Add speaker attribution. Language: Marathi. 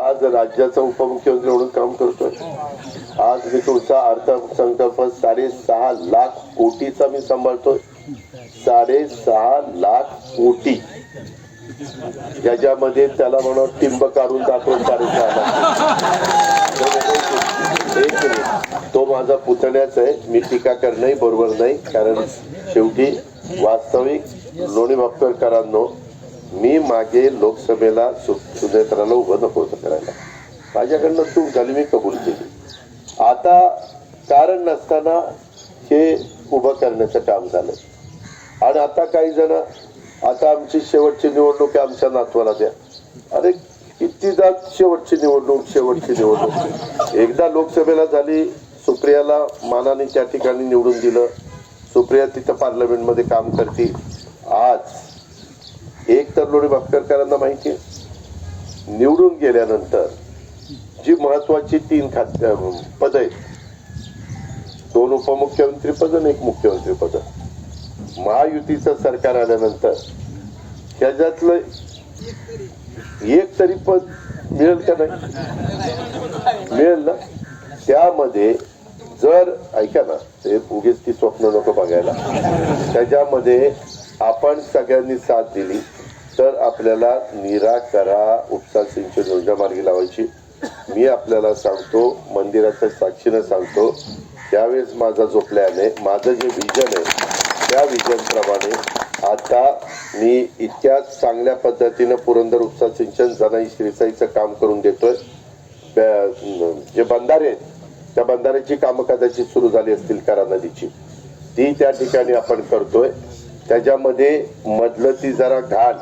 Speaker 1: आज राज्याचा उपमुख्यमंत्री म्हणून काम करतोय. आज मी तुमचा अर्थसंकल्प साडेसहा लाख कोटीचा मी सांभाळतोय. साडेसहा लाख कोटी. त्याच्यामध्ये त्याला म्हणून टिंब काढून दाखवून साडेसहा लाख एक मिनिट. तो माझा पुतण्याच आहे. मी टीका करणंही बरोबर नाही कारण शेवटी वास्तविक लोणी भापकरकरांनो मी मागे लोकसभेला सु- सुनेत्राला उभं नको. करायला. माझ्याकडनं चूक झाली मी कबूल केली. आता कारण नसताना हे उभं करण्याचं काम झालं आणि आता काही जण आता आमची शेवटची निवडणूक आमच्या नातवाला द्या. अरे किती जात शेवटची निवडणूक शेवटची निवडणूक. एकदा लोकसभेला झाली सुप्रियाला मानाने त्या ठिकाणी निवडून दिलं. सुप्रिया तिथं पार्लमेंटमध्ये काम करते. आज एक तर लोणी भापकरकरांना माहिती आहे? निवडून गेल्यानंतर जी महत्वाची तीन खात पद आहेत दोन उपमुख्यमंत्री पद आणि एक मुख्यमंत्री पद. महायुतीचं सरकार आल्यानंतर ह्याच्यातलं एक तरी पद मिळेल का नाही? मिळेल ना? त्यामध्ये जर ऐका ना ते उगीच ती स्वप्न नको बघायला. त्याच्यामध्ये आपण सगळ्यांनी साथ दिली. तर आपल्याला निराकरा उपसा सिंचन योजना मार्गी लावायची. मी आपल्याला सांगतो मंदिराच्या साक्षीनं सांगतो. त्यावेळेस माझा जो प्लॅन आहे माझं जे विजन आहे त्या विजन प्रमाणे आता मी इतक्या चांगल्या पद्धतीनं पुरंदर उपसा सिंचन जनाई श्रीसाईचं काम करून देतोय. जे बंधारे आहेत त्या बंधाऱ्याची कामं कदाचित सुरू झाली असतील करा नदीची. ती त्या ठिकाणी आपण करतोय. त्याच्यामध्ये मधलं ती जरा घाण.